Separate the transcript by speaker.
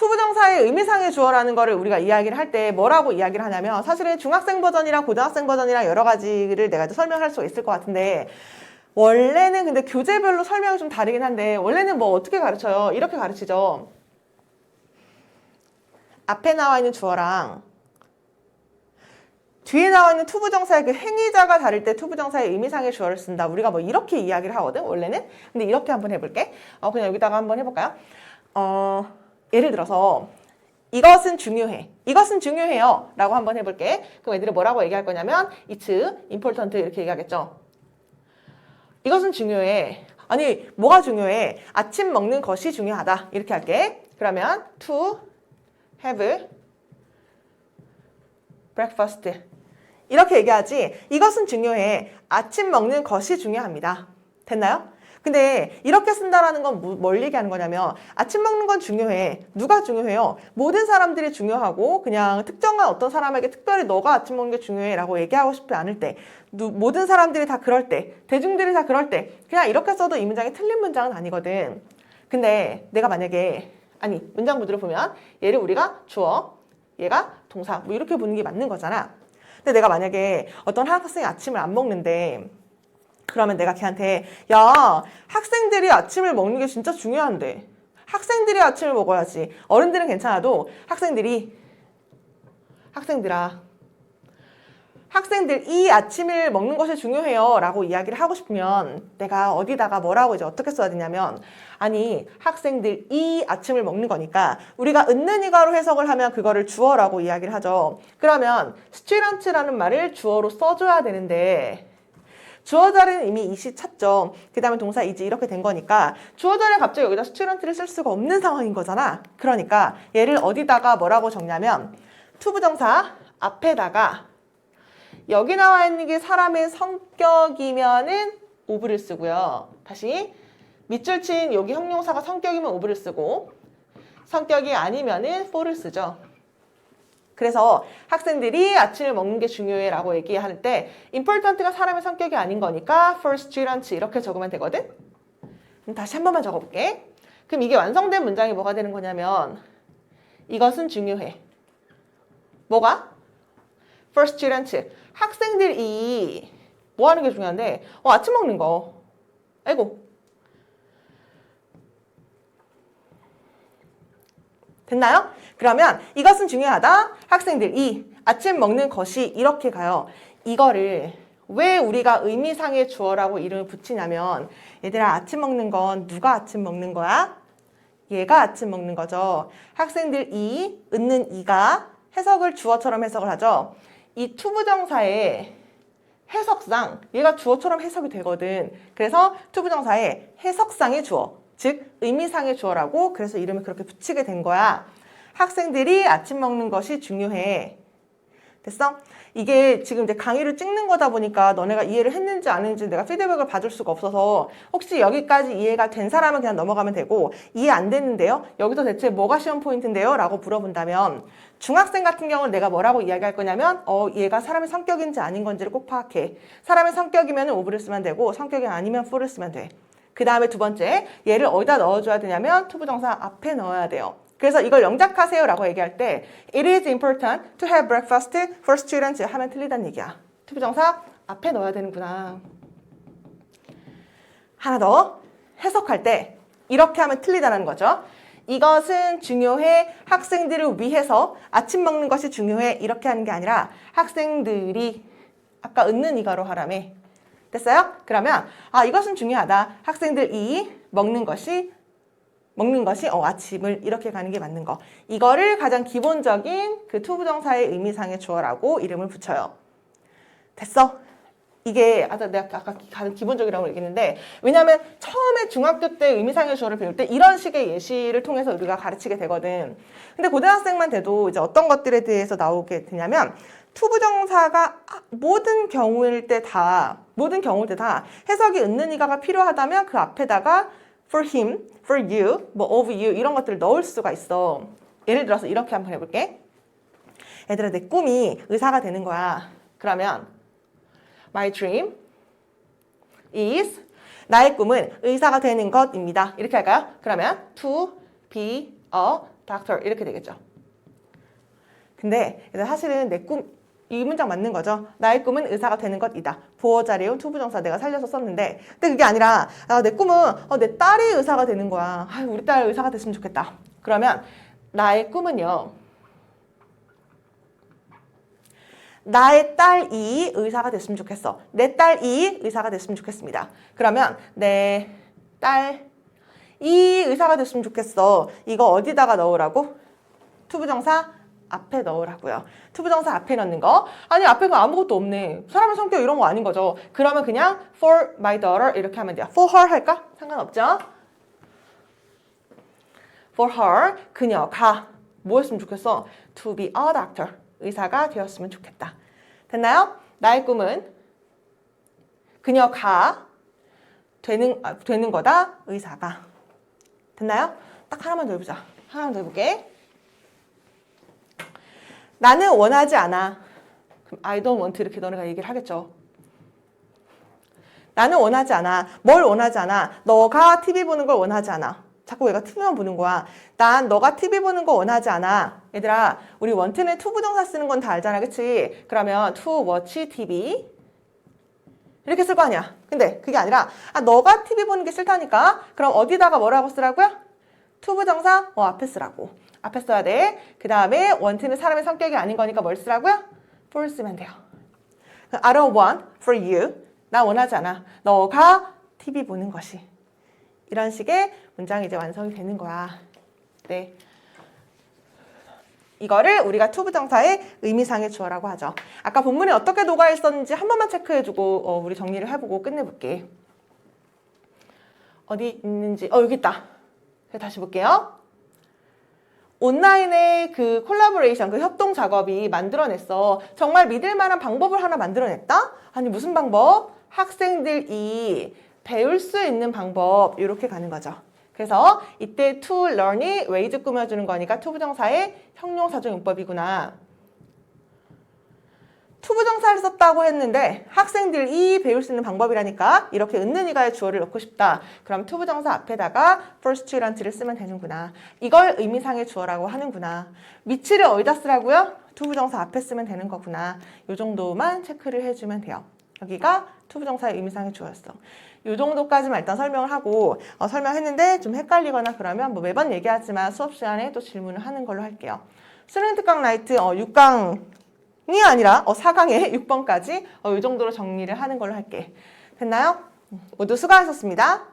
Speaker 1: 투부정사의 의미상의 주어라는 거를 우리가 이야기를 할 때 뭐라고 이야기를 하냐면 사실은 중학생 버전이랑 고등학생 버전이랑 여러 가지를 내가 또 설명할 수 있을 것 같은데 원래는 근데 교재별로 설명이 좀 다르긴 한데 원래는 뭐 어떻게 가르쳐요? 이렇게 가르치죠. 앞에 나와 있는 주어랑 뒤에 나와 있는 투부정사의 그 행위자가 다를 때 투부정사의 의미상의 주어를 쓴다. 우리가 뭐 이렇게 이야기를 하거든, 원래는. 근데 이렇게 한번 해볼게. 어, 그냥 여기다가 한번 해볼까요? 어, 예를 들어서 이것은 중요해. 이것은 중요해요. 라고 한번 해볼게. 그럼 애들이 뭐라고 얘기할 거냐면 it's important 이렇게 얘기하겠죠. 이것은 중요해. 아니, 뭐가 중요해? 아침 먹는 것이 중요하다. 이렇게 할게. 그러면 to have breakfast. 이렇게 얘기하지. 이것은 중요해. 아침 먹는 것이 중요합니다. 됐나요? 근데 이렇게 쓴다라는 건 뭘 얘기하는 거냐면 아침 먹는 건 중요해. 누가 중요해요? 모든 사람들이 중요하고 그냥 특정한 어떤 사람에게 특별히 너가 아침 먹는 게 중요해라고 얘기하고 싶지 않을 때 누- 모든 사람들이 다 그럴 때 대중들이 다 그럴 때 그냥 이렇게 써도 이 문장이 틀린 문장은 아니거든. 근데 내가 만약에 아니 문장 구조를 보면 얘를 우리가 주어 얘가 동사 뭐 이렇게 보는 게 맞는 거잖아. 근데 내가 만약에 어떤 학생이 아침을 안 먹는데 그러면 내가 걔한테 야 학생들이 아침을 먹는 게 진짜 중요한데. 학생들이 아침을 먹어야지. 어른들은 괜찮아도 학생들이 학생들아 학생들 이 아침을 먹는 것이 중요해요 라고 이야기를 하고 싶으면 내가 어디다가 뭐라고 이제 어떻게 써야 되냐면 아니 학생들 이 아침을 먹는 거니까 우리가 은는 이가로 해석을 하면 그거를 주어라고 이야기를 하죠. 그러면 student라는 말을 주어로 써줘야 되는데 주어 자리는 이미 이시 찼죠. 그 다음에 동사 이지 이렇게 된 거니까 주어 자리에 갑자기 여기다 스튜던트를 쓸 수가 없는 상황인 거잖아. 그러니까 얘를 어디다가 뭐라고 적냐면 투부정사 앞에다가 여기 나와 있는 게 사람의 성격이면은 오브를 쓰고요. 다시 밑줄 친 여기 형용사가 성격이면 오브를 쓰고 성격이 아니면은 for를 쓰죠. 그래서 학생들이 아침을 먹는 게 중요해라고 얘기할 때 important가 사람의 성격이 아닌 거니까 for students 이렇게 적으면 되거든. 그럼 다시 한 번만 적어볼게. 그럼 이게 완성된 문장이 뭐가 되는 거냐면 이것은 중요해. 뭐가? for students 학생들이 뭐 하는 게 중요한데 어, 아침 먹는 거. 아이고 됐나요? 그러면 이것은 중요하다. 학생들 이 아침 먹는 것이 이렇게 가요. 이거를 왜 우리가 의미상의 주어라고 이름을 붙이냐면 얘들아 아침 먹는 건 누가 아침 먹는 거야? 얘가 아침 먹는 거죠. 학생들 이 은는 이가 해석을 주어처럼 해석을 하죠. 이 투부정사의 해석상 얘가 주어처럼 해석이 되거든. 그래서 투부정사의 해석상의 주어, 즉 의미상의 주어라고 그래서 이름을 그렇게 붙이게 된 거야. 학생들이 아침 먹는 것이 중요해. 됐어? 이게 지금 이제 강의를 찍는 거다 보니까 너네가 이해를 했는지 안 했는지 내가 피드백을 받을 수가 없어서 혹시 여기까지 이해가 된 사람은 그냥 넘어가면 되고 이해 안 됐는데요? 여기서 대체 뭐가 시험 포인트인데요? 라고 물어본다면 중학생 같은 경우는 내가 뭐라고 이야기할 거냐면 어 얘가 사람의 성격인지 아닌 건지를 꼭 파악해. 사람의 성격이면 오브를 쓰면 되고 성격이 아니면 for를 쓰면 돼. 그 다음에 두 번째 얘를 어디다 넣어줘야 되냐면 투부정사 앞에 넣어야 돼요. 그래서 이걸 영작하세요 라고 얘기할 때 It is important to have breakfast for students 하면 틀리다는 얘기야. 투부정사 앞에 넣어야 되는구나. 하나 더 해석할 때 이렇게 하면 틀리다는 거죠. 이것은 중요해 학생들을 위해서 아침 먹는 것이 중요해 이렇게 하는 게 아니라 학생들이 아까 은는 이가로 하라며 됐어요? 그러면 아 이것은 중요하다 학생들이 먹는 것이 먹는 것이 어 아침을 이렇게 가는 게 맞는 거 이거를 가장 기본적인 그 투부정사의 의미상의 주어라고 이름을 붙여요 됐어? 이게 아까 내가 아까 가장 기본적이라고 얘기했는데 왜냐하면 처음에 중학교 때 의미상의 주어를 배울 때 이런 식의 예시를 통해서 우리가 가르치게 되거든. 근데 고등학생만 돼도 이제 어떤 것들에 대해서 나오게 되냐면 투부정사가 모든 경우일 때 다 모든 경우일 때 다 해석이 은는 이가가 필요하다면 그 앞에다가 for him, for you, 뭐 of you 이런 것들을 넣을 수가 있어. 예를 들어서 이렇게 한번 해볼게. 얘들아 내 꿈이 의사가 되는 거야. 그러면 My dream is 나의 꿈은 의사가 되는 것입니다. 이렇게 할까요? 그러면 to be a doctor 이렇게 되겠죠. 근데 사실은 내 꿈, 이 문장 맞는 거죠. 나의 꿈은 의사가 되는 것이다. 보어 자리에 온 투부정사 내가 살려서 썼는데, 근데 그게 아니라 아, 내 꿈은 어, 내 딸이 의사가 되는 거야. 아, 우리 딸 의사가 됐으면 좋겠다. 그러면 나의 꿈은요. 나의 딸이 의사가 됐으면 좋겠어. 내 딸이 의사가 됐으면 좋겠습니다. 그러면 내 딸 이 의사가 됐으면 좋겠어. 이거 어디다가 넣으라고? 투부정사 앞에 넣으라고요. 투부정사 앞에 넣는 거. 아니 앞에 가 아무것도 없네. 사람의 성격 이런 거 아닌 거죠. 그러면 그냥 for my daughter 이렇게 하면 돼요. for her 할까? 상관없죠. for her 그녀가 뭐였으면 좋겠어? to be a doctor 의사가 되었으면 좋겠다. 됐나요? 나의 꿈은 그녀가 되는 아, 되는 거다 의사가 됐나요? 딱 하나만 더 해보자. 하나만 더 해볼게. 나는 원하지 않아. 그럼 I don't want 이렇게 너네가 얘기를 하겠죠. 나는 원하지 않아. 뭘 원하지 않아? 너가 TV 보는 걸 원하지 않아. 자꾸 얘가 TV만 보는 거야. 난 너가 TV 보는 거 원하지 않아. 얘들아, 우리 원트는 to 부정사 쓰는 건 다 알잖아. 그치? 그러면 to watch TV. 이렇게 쓸 거 아니야. 근데 그게 아니라, 아, 너가 TV 보는 게 싫다니까? 그럼 어디다가 뭐라고 쓰라고요? to 부정사, 어, 앞에 쓰라고. 앞에 써야 돼. 그 다음에 원트는 사람의 성격이 아닌 거니까 뭘 쓰라고요? for 쓰면 돼요. I don't want for you. 나 원하지 않아. 너가 TV 보는 것이. 이런 식의 문장이 이제 완성이 되는 거야. 네. 이거를 우리가 투 부정사의 의미상의 주어라고 하죠. 아까 본문에 어떻게 녹아 있었는지 한 번만 체크해주고 어, 우리 정리를 해보고 끝내볼게. 어디 있는지 어 여기 있다. 다시 볼게요. 온라인의 그 콜라보레이션, 그 협동 작업이 만들어냈어. 정말 믿을 만한 방법을 하나 만들어냈다? 아니, 무슨 방법? 학생들이 배울 수 있는 방법, 이렇게 가는 거죠. 그래서 이때 to learn이 ways 꾸며주는 거니까 to 부정사의 형용사적 용법이구나. 투부정사를 썼다고 했는데 학생들이 배울 수 있는 방법이라니까 이렇게 은는 이가의 주어를 넣고 싶다. 그럼 투부정사 앞에다가 first student를 쓰면 되는구나. 이걸 의미상의 주어라고 하는구나. 위치를 어디다 쓰라고요? 투부정사 앞에 쓰면 되는 거구나. 이 정도만 체크를 해주면 돼요. 여기가 투부정사의 의미상의 주어였어. 이 정도까지만 일단 설명을 하고 어, 설명했는데 좀 헷갈리거나 그러면 뭐 매번 얘기하지만 수업 시간에 또 질문을 하는 걸로 할게요. 스튜던트 강 라이트 어, 6강 이 아니라 어, 4강에 6번까지 어, 이 정도로 정리를 하는 걸로 할게. 됐나요? 모두 수고하셨습니다.